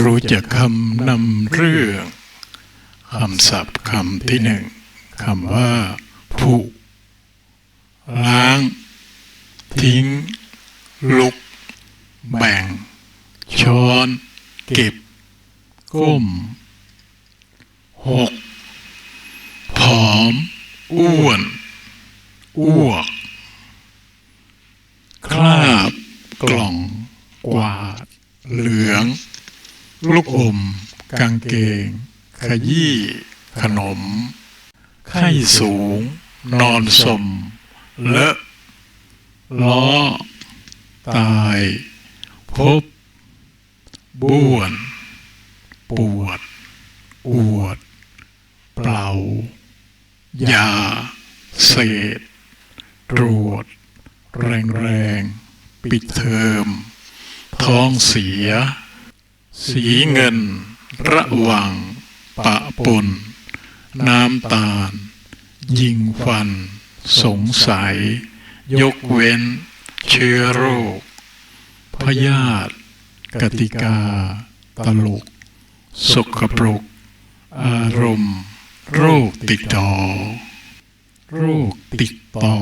รู้จักคำนำเรื่องคำศัพท์คำที่หนึ่งคำว่าผุล้าง ทิ้ง ลุก แบ่ง ช้อน เก็บ ก้มหกผอม อ้วน อ้วก คราบ กล่อง กวาด เหลือง ลูกอม กางเกง ขยี้ ขนม ไข้สูง นอนสม เลอะ ล้อ ตาย พบ บ้วน ปวด อวด เปล่ายา เศษ ตรวจ แรงแรงๆปิดเทอม ท้องเสีย สีเงิน ระวัง ปะปน น้ำตาล ยิงฟัน สงสัย ยกเว้น เชื้อโรค พยาธิกติกา ตลก สกปรก อารมณ์ โรคติดต่อ โรคติดต่อ